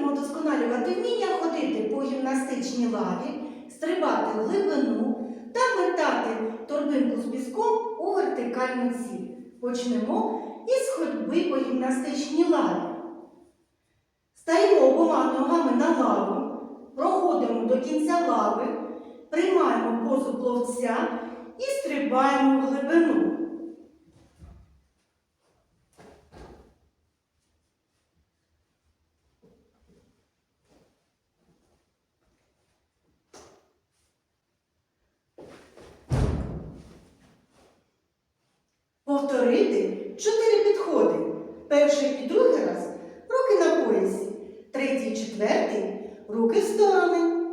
будемо вдосконалювати вміння ходити по гімнастичній лаві, стрибати в глибину та метати торбинку з піском у вертикальну ціль. Почнемо із ходьби по гімнастичній лаві. Стаємо обома ногами на лаву, проходимо до кінця лави, приймаємо позу пловця і стрибаємо в глибину. Повторити чотири підходи. Перший і другий раз руки на поясі. Третій, і четвертий руки в сторони.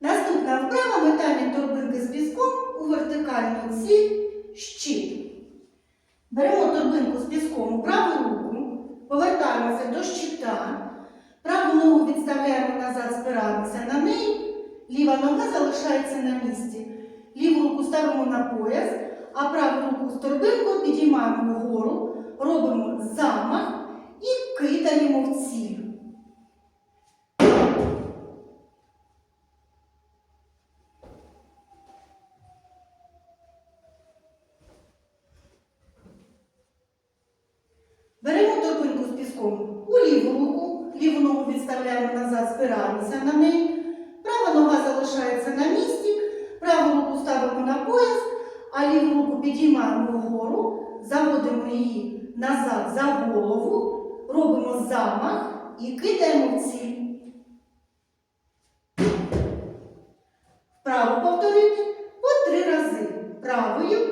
Наступна вправа метання торбинки з піском у вертикальну ціль щит. Беремо торбинку з піском у праву руку, повертаємося до щита, праву ногу відставляємо назад, спираємося на неї, ліва нога залишається на місці. Ліву руку ставимо на пояс, а праву руку з торбинкою підіймаємо вгору, робимо замах і кидаємо в ціль. Беремо торбинку з піском у ліву руку, ліву ногу відставляємо назад, спираємося на неї. Права нога залишається на місці, праву руку ставимо на пояс, а ліву руку підіймаємо вгору, заводимо її назад за голову, робимо замах і кидаємо в ціль. Вправо повторити по три рази правою